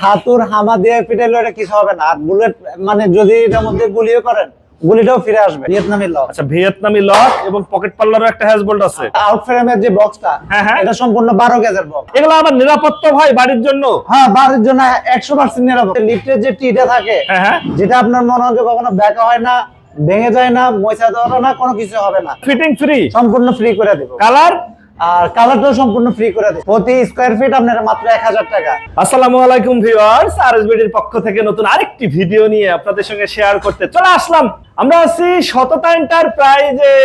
হাতুর হামা দিয়ে পিটাইলে এটা কিছু হবে না। আর বুলেট মানে যদি এটার মধ্যে গুলিও করেন গুলিটাও ফিরে আসবে। ভিয়েতনামি লক। আচ্ছা ভিয়েতনামি লক এবং পকেট পাল্লারও একটা হ্যাজ বোল্ট আছে। আউট ফ্রেমের যে বক্সটা হ্যাঁ, হ্যাঁ। এটা সম্পূর্ণ বারো গেজের বক্স। এগুলো আবার নিরাপত্তা ভাই বাড়ির জন্য? হ্যাঁ বাড়ির জন্য লিফটের যে টিটা থাকে হ্যাঁ যেটা আপনার মনে হয় কখনো ব্যাকা হয় না ভেঙে যায় না ময়সা দেওয়া না কোনো কিছু হবে না। ফিটিং ফ্রি সম্পূর্ণ ফ্রি করে দেবো। কালার আর কালারটাও সম্পূর্ণ ফ্রি করে দেয় প্রতি স্কোয়ার ফিট আপনারা মাত্র এক হাজার টাকা। আসসালামু আলাইকুম ভিউয়ার্স আরএসবিডির পক্ষ থেকে নতুন আরেকটি ভিডিও নিয়ে আপনাদের সঙ্গে শেয়ার করতে চলে আসলাম। আমরা আছি সততা এন্টারপ্রাইজে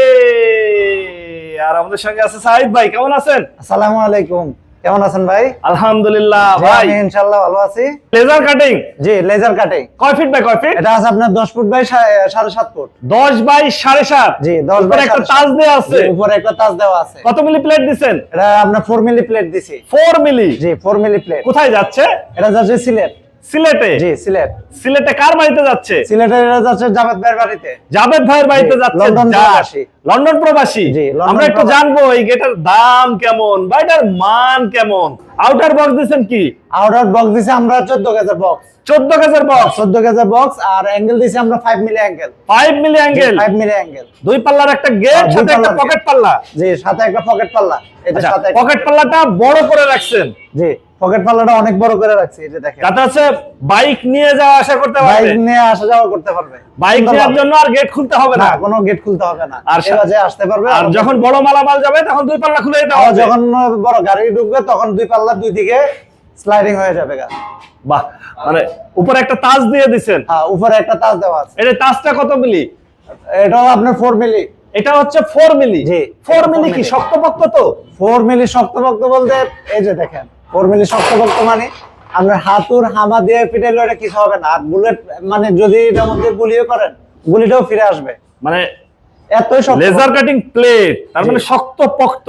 আর আমাদের সঙ্গে আছে সাহিদ ভাই কেমন আছেন? আসসালামু আলাইকুম। কেমন আছেন ভাই? আলহামদুলিল্লাহ ভাই। আমি ইনশাল্লাহ ভালো আছি। লেজার কাটিং জি লেজার কাটে কয় ফিট বাই কয় ফিট এটা আছে আপনার দশ ফুট বাই সা- সাড়ে সাত ফুট। দশ বাই সাড়ে সাত? জি দশ উপরে বাই একটা সাড়ে তাজ। দেওয়া আছে। উপরে একটা তাজ দেওয়া আছে। কত মিলি প্লেট দিছেন? এটা আপনার ফোর মিলি প্লেট দিছি। Four milli? জি ফোর মিলি প্লেট কোথায় যাচ্ছে? এটা যাচ্ছে সিলেট। সিলেটে? জি সিলেট। সিলেটে কার বাড়িতে যাচ্ছে? সিলেটের এটা যাচ্ছে জাভেদ ভাইয়ের বাড়িতে। জাভেদ ভাইয়ের বাড়িতে যাচ্ছে? লন্ডন যা। প্রবাসী। লন্ডন প্রবাসী। আমরা একটু জানব এই গেটার দাম কেমন বা এটার মান কেমন? আউটার বক্স দিচ্ছেন কি? আউটার বক্স দিছি আমরা চোদ্দ গেজের বক্স চোদ্দ গেজের বক্স চোদ্দ গেজের বক্স আর অ্যাঙ্গেল দিছি আমরা five milli angle five milli angle five milli angle দুই পাল্লার একটা গেট সাথে একটা পকেট পাল্লা? জি সাথে একটা পকেট পাল্লা। এটা আচ্ছা সাথে পকেট পাল্লাটা বড় করে রাখছেন। জি পকেট পাল্লাটা অনেক বড় করে রাখছি এটা দেখেন। যাতে আছে বাইক নিয়ে যাওয়া আসা করতে পারবে। বাইক নিয়ে আসা যাওয়া করতে পারবে। বাইক নেওয়ার জন্য আর গেট খুলতে হবে না। কোনো গেট খুলতে হবে না। আর আর সা- যে আসতে পারবে। আর যখন বড় মালামাল যাবে তখন দুই পাল্লা খুলে দিতে হবে। যখন বড় গাড়ি ঢুকবে তখন দুই পাল্লা দুই দিকে স্লাইডিং হয়ে যাবে গা। বাহ মানে উপরে একটা তাজ দিয়ে দিছেন। হ্যাঁ উপরে একটা তাজ দেওয়া আছে। এটা তাজটা কত মিলি? এটাও আপনার ফোর মিলি। এটা হচ্ছে ফোর মিলি। জি, ফোর এটা মিলি কি। শক্তপোক্ত তো? ফোর মিলি শক্তপোক্ত বলতে এই যে দেখেন ফোর মিলি শক্তপোক্ত মানে আপনার হাতুর হামা দিয়ে পিটাইলে এটা কিছু হবে না। আর বুলেট মানে যদি এটার মধ্যে গুলিও করেন গুলিটাও ফিরে আসবে। মানে এতই শক্ত। লেজার কাটিং প্লেট তার মানে জি। শক্তপোক্ত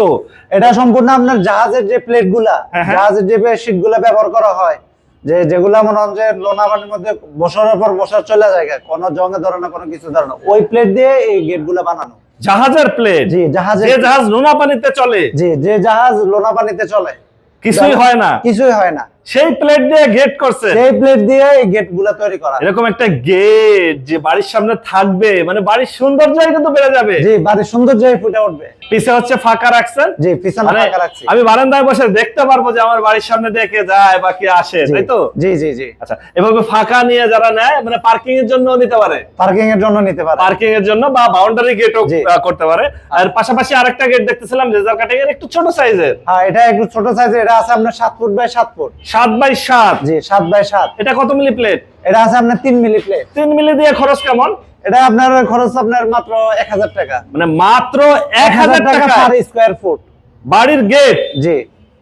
এটা সম্পূর্ণ আপনার জাহাজের যে প্লেটগুলা হ্যাঁ, হ্যাঁ। জাহাজের যে শীটগুলা ব্যবহার করা হয় যে যেগুলা মনে হয় যে লোনা পানির মধ্যে বসার পর বসার চলে যায় কোনো জঙ্গে ধরে না কোনো কিছু ধরে না। ওই প্লেট দিয়ে এই গেটগুলা বানানো। জাহাজের প্লেট জি জাহাজের যে জাহাজ নোনা পানিতে চলে? জি যে জাহাজ লোনা পানিতে চলে। কিছুই হয় না। কিছুই হয় না। সেই প্লেট দিয়ে গেট করছে সেই প্লেট দিয়ে এই গেটগুলো তৈরি করা। এরকম একটা গেট যে বাড়ির সামনে থাকবে মানে বাড়ির সৌন্দর্যই কিন্তু বেড়ে যাবে। জি বাড়ির সৌন্দর্য ফুটে উঠবে। পিছে হচ্ছে ফাঁকা রাখছেন? জি পিছনে মানে ফাঁকা রাখছি। আমি বারান্দায় বসে দেখতে পারব যে আমার বাড়ির সামনে কে যায় বা কে আসে তাই তো? জি জি জি। আচ্ছা এভাবে ফাঁকা নিয়ে যারা নেয় মানে পার্কিং এর জন্য নিতে পারে। পার্কিং এর জন্য নিতে পারে। পার্কিং এর জন্য বা বাউন্ডারি গেটও করতে পারে। আর পাশাপাশি আরেকটা গেট দেখতেছিলাম রেজার কাটিং এর একটু ছোট সাইজের হ্যাঁ এটা একটু ছোট সাইজের এটা আছে আপনার সাত ফুট বাই সাত ফুট সাত বাই সাত। জি সাত বাই সাত। এটা কত মিলি প্লেট? এটা আছে আপনার তিন মিলি প্লেট। তিন মিলি দিয়ে খরচ কেমন? এটা আপনার খরচ আপনার মাত্র এক হাজার টাকা। মানে মাত্র এক হাজার টাকা পার স্কোয়ার ফুট বাড়ির গেট জি।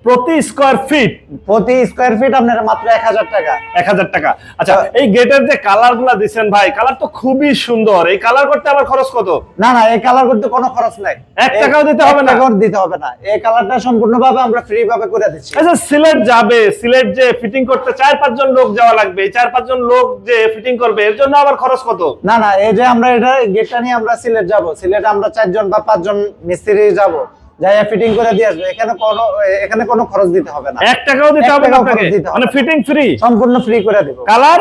প্রতি স্কোয়ার ফিট প্রতি স্কোয়ার ফিট আপনার মাত্র এক হাজার টাকা। এক হাজার টাকা। আচ্ছা এই গেটের যে কালারগুলা দিচ্ছেন ভাই কালার তো খুবই সুন্দর। এই কালার করতে আবার খরচ কত? না না এই কালার করতে কোনো খরচ নাই। এক টাকাও দিতে হবে না? টাকাও দিতে হবে না। এই কালারটা সম্পূর্ণভাবে আমরা ফ্রি ভাবে করে দিচ্ছি। আচ্ছা সিলেট যাবে সিলেট যে ফিটিং করতে চার পাঁচজন লোক যাওয়া লাগবে এই চার পাঁচজন লোক যে ফিটিং করবে এর জন্য আবার খরচ কত? না না এই যে আমরা এটা গেটটা নিয়ে আমরা সিলেট যাব। সিলেট আমরা চারজন বা পাঁচজন মিস্ত্রি যাব। যাই ফিটিং করে দিয়ে আসবে। এখানে কোনো এখানে কোনো খরচ দিতে হবে না। এক টাকাও দিতে হবে না আপনাকে? খরচ দিতে হবে মানে ফিটিং ফ্রি সম্পূর্ণ ফ্রি করে দেব। কালার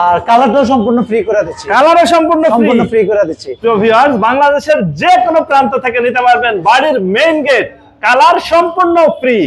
আর কালারটাও সম্পূর্ণ ফ্রি করে দিচ্ছি। কালারও সম্পূর্ণ সম্পূর্ণ ফ্রি ফ্রি করে দিচ্ছি। তো ভিউয়ার্স বাংলাদেশের যে কোনো প্রান্ত থেকে নিতে পারবেন বাড়ির মেইন গেট কালার সম্পূর্ণ ফ্রি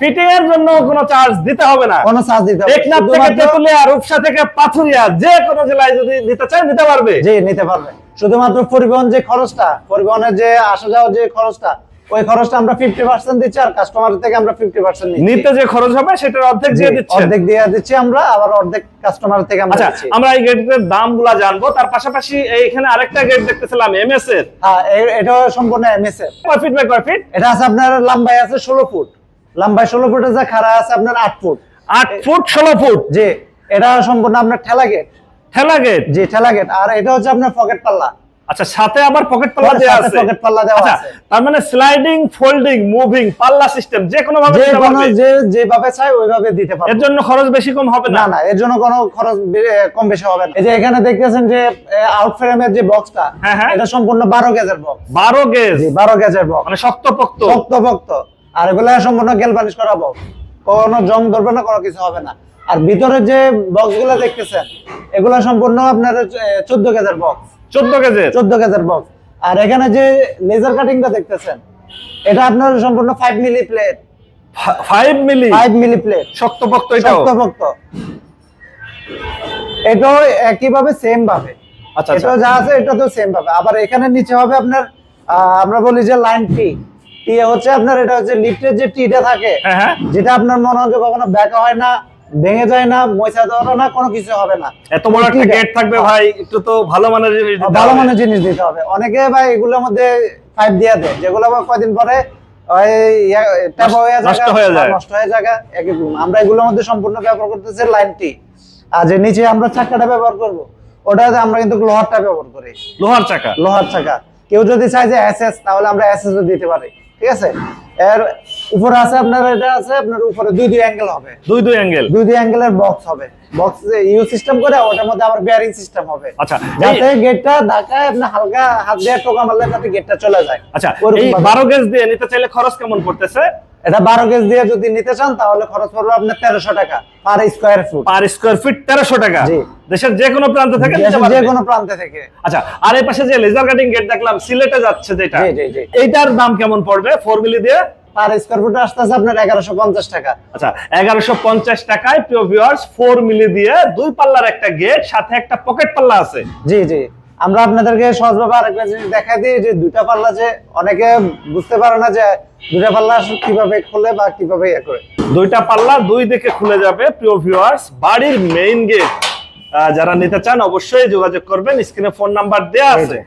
ফিটিং এর জন্য কোনো চার্জ দিতে হবে না। কোনো চার্জ দিতে হবে। টেকনাফ থেকে তেতুলিয়া রূপসা থেকে পাথুরিয়া যে কোনো জেলায় যদি নিতে চান নিতে পারবে। জি নিতে পারবে। শুধুমাত্র পরিবহন যে খরচটা পরিবহনের যে আসা যাওয়ার যে খরচটা ওই খরচটা আমরা ফিফটি পার্সেন্ট দিচ্ছি আর কাস্টমার থেকে আমরা ফিফটি পার্সেন্ট নিতে যে খরচ হবে সেটার অর্ধেক দিয়ে দিচ্ছেন। অর্ধেক দিয়ে দিচ্ছি আমরা আবার অর্ধেক কাস্টমার থেকে আমরা আচ্ছা দিচ্ছি। আমরা এই গেটের দামগুলা জানব তার পাশাপাশি এইখানে আরেকটা গেট দেখতেছিলাম এমএস এর। হ্যাঁ এটা সম্পূর্ণ এমএস এর। কয় ফিট বাই কয় ফিট এটা আছে আপনার লম্বাই আছে ষোলো ফুট। লম্বাই ষোলো ফুট আছে খাড়া আছে আপনার আট ফুট। আট ফুট ষোলো ফুট? জি এটা সম্পূর্ণ আপনার ঠেলা গেট ঠেলা গেট জি ঠেলা গেট আর এটা হচ্ছে আপনার পকেট পাল্লা। আচ্ছা সাথে আবার পকেট পাল্লা দেওয়া আছে। pocket পাল্লা দেওয়া আচ্ছা, আছে। তার মানে স্লাইডিং ফোল্ডিং মুভিং পাল্লা সিস্টেম যে কোনো ভাবে যে কোনো যে যেভাবে চাই ওইভাবে দিতে পারবে। এর জন্য খরচ বেশি কম হবে না? না এর জন্য কোনো খরচ কম বেশি হবে না। এই যে এখানে দেখতেছেন যে আউট ফ্রেমের যে বক্সটা হ্যাঁ, হ্যাঁ। এটা সম্পূর্ণ বারো গেজের বক্স বারো গেজ? জি বারো গেজের বক্স মানে শক্তপোক্ত। শক্ত ভক্ত আর এগুলো সম্পূর্ণ গেল পালিশ করা বক্স কোনো জং ধরবে না কোনো কিছু হবে না। আর ভিতরে যে বক্সগুলো দেখতেছেন এগুলো সম্পূর্ণ আপনার চোদ্দ কেজের বক্স চোদ্দ কেজের? চোদ্দ কেজের বক্স আর এখানে যে লেজার কাটিংটা দেখতেছেন এটা আপনার সম্পূর্ণ five milli plate five milli five milli plate শক্তপোক্ত এটাও? শক্তপোক্ত। এটাও একইভাবে সেম ভাবে। আচ্ছা আচ্ছা। যা আছে এটা তো সেম ভাবে। আবার এখানে নিচে হবে আপনার আমরা বলি যে লাইন টি টি হচ্ছে আপনার এটা হচ্ছে লিফটের যে টিটা থাকে হ্যাঁ হ্যাঁ। যেটা আপনার মনে হয় কখনো ব্যাকা হয় না ভেঙে যায় না ময়সা দেওয়া না কোনো কিছু হবে না। এত বড় একটা গেট থাকবে ভাই একটু তো ভালো মানের জিনিস দিতে ভালো মানের জিনিস দিতে হবে। অনেকে ভাই এগুলোর মধ্যে ফাইভ দিয়ে দেয় যেগুলো আবার কয়দিন পরে নষ্ট হয়ে যায়। হয়ে। আমরা এগুলোর মধ্যে সম্পূর্ণ ব্যবহার করতেছি লাইনটি। আর যে নিচে আমরা চাকাটা ব্যবহার করব ওটাতে আমরা কিন্তু লোহারটা ব্যবহার করি। লোহার চাকা? লোহার চাকা। কেউ যদি চায় যে এসএস তাহলে আমরা এসএস দিতে পারি। ঠিক আছে? এর উপরে আছে আপনার এটা আছে আপনার উপরে দুই দুই অ্যাঙ্গেল হবে। দুই দুই অ্যাঙ্গেল দুই দুই অ্যাঙ্গেলের বক্স হবে। বক্স ইউ সিস্টেম করে ওটার মধ্যে আবার বেয়ারিং সিস্টেম হবে। আচ্ছা যাতে গেটটা ঢাকা আপনি হালকা হাত দিয়ে টোকা মারলে যাতে গেটটা চলে যায়। আচ্ছা এই ভাবে। বারো গেজ দিয়ে নিতে চাইলে খরচ কেমন পড়তেছে? এটা বারো গেজ দিয়ে যদি নিতে চান তাহলে খরচ পড়বে আপনার তেরোশো টাকা per square foot per square feet তেরোশো টাকা। দেশের যে কোনো প্রান্ত থেকে যে কোনো প্রান্তে থেকে। আচ্ছা আর এই পাশে যে লেজার কাটিং গেট দেখলাম সিলেটে যাচ্ছে যেটা। এইটার দাম কেমন পড়বে? ফোর মিলি দিয়ে? পার স্কোয়ার ফুট আসতেছে আপনার এগারোশো পঞ্চাশ টাকা। আচ্ছা এগারোশো পঞ্চাশ টাকায় প্রিয় ভিউয়ার্স ফোর মিলি দিয়ে দুই পাল্লার একটা গেট সাথে একটা পকেট পাল্লা আছে। জি জি। আমরা আপনাদেরকে সহজভাবে আরেকটা জিনিস দেখাই দিই যে দুটা পাল্লা যে অনেকে বুঝতে পারে না যে দুটা পাল্লা কীভাবে খুলে বা কীভাবে ইয়ে করে। দুইটা পাল্লা দুই দিকে খুলে যাবে প্রিয় ভিউয়ার্স বাড়ির মেইন গেট যারা নিতে চান অবশ্যই যোগাযোগ করবেন। স্ক্রিনে ফোন নাম্বার দেওয়া আছে।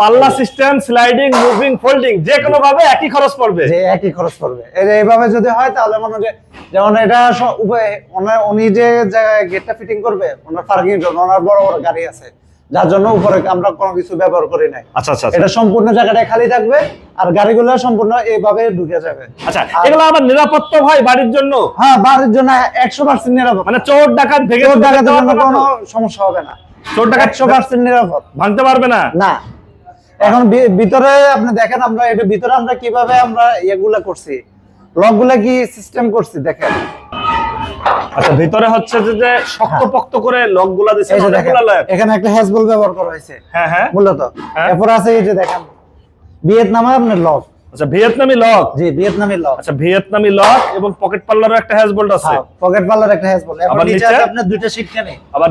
পাল্লা সিস্টেম স্লাইডিং মুভিং ফোল্ডিং যে কোনো ভাবে একই খরচ পড়বে। যে একই খরচ পড়বে। এইভাবে যদি হয় তাহলে মনে হয় যেমন এটা ওনার উনি যে জায়গায় গেটটা ফিটিং করবে ওনার পার্কিং জন্য ওনার বড় বড় গাড়ি আছে। যার জন্য উপরে আমরা কোনো কিছু ব্যবহার করি নাই। আচ্ছা আচ্ছা আচ্ছা। এটা সম্পূর্ণ জায়গাটা খালি থাকবে আর গাড়িগুলো সম্পূর্ণ এইভাবে ঢুকে যাবে। আচ্ছা এগুলো আবার নিরাপত্তা ভাই বাড়ির জন্য? হ্যাঁ বাড়ির জন্য একশো পার্সেন্ট নিরাপদ। মানে চোর ডাকাত ভেঙে চোর ডাকাতের জন্য কোনো সমস্যা হবে না। চোর ডাকাত একশো পার্সেন্ট নিরাপদ। ভাঙতে পারবে না? না। এখন ভিতরে আপনি দেখেন আমরা এটা ভিতরে আমরা কীভাবে আমরা এগুলা করছি। লকগুলা কি সিস্টেম করছি দেখেন। আচ্ছা ভিতরে হচ্ছে যে যে শক্তপোক্ত করে লকগুলা দিচ্ছে এই যে দেখেন অনেকগুলা লক এখানে একটা হ্যাজবল ব্যবহার করা হয়েছে। হ্যাঁ হ্যাঁ। মূলত। হ্যাঁ। এরপর আছে এই যে দেখেন ভিয়েতনামে আপনার লক। আচ্ছা ভিয়েতনামি লক। জি ভিয়েতনামি লক। আচ্ছা ভিয়েতনামি লক এবং পকেট একটা হ্যাজ বোল্ট আছে। পকেট পাল্লার একটা হ্যাজবল এরপর আবার নিচে নিচে? আছে আপনার দুইটা আবার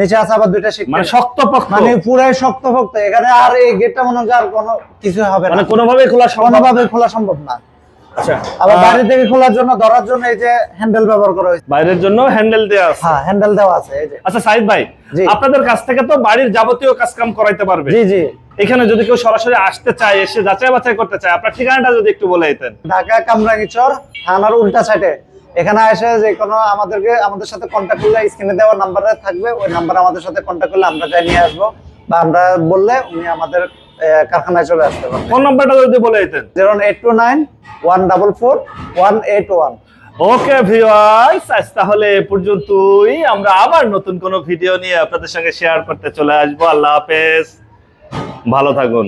নিচে আছে আবার দুইটা মানে শক্তপোক্ত। মানে পুরাই শক্তপোক্ত। এখানে আর এই গেটটা মনে হয় আর কোনো কিছু হবে না। মানে কোনোভাবেই খোলা সম্ভব কোনোভাবে খোলা সম্ভব না। আচ্ছা। আবার বাইরে থেকে খোলার জন্য ধরার জন্য এই যে হ্যান্ডেল ব্যবহার করা হয়েছে। বাইরের জন্য হ্যান্ডেল দেওয়া আছে। হ্যাঁ হ্যান্ডেল দেওয়া আছে এই যে। আচ্ছা সাইদ ভাই আপনাদের কাছ থেকে তো বাড়ির যাবতীয় কাজ কাম করাইতে পারবে। জি জি। এখানে যদি কেউ সরাসরি আসতে চায় এসে যাচাই বাছাই করতে চায় আপনার ঠিকানাটা যদি একটু বলে দিতেন। ঢাকা কামরাঙ্গীচর থানার উল্টা সাইডে এখানে এসে যে কোনো আমাদেরকে আমাদের সাথে কন্ট্যাক্ট করলে স্ক্রিনে দেওয়া নাম্বারে থাকবে ওই নাম্বারে আমাদের সাথে কন্ট্যাক্ট করলে আমরা যাই নিয়ে আসব। বা আমরা বললে উনি আমাদের কারখানায় চলে আসতে পারবে। ফোন নাম্বারটা যদি বলে দিতেন। Zero eight two nine one double four one eight one. Okay viewers আজ তাহলে এ পর্যন্তই। আমরা আবার নতুন কোন ভিডিও নিয়ে আপনাদের সঙ্গে শেয়ার করতে চলে আসব। আল্লাহ হাফেজ। ভালো থাকুন।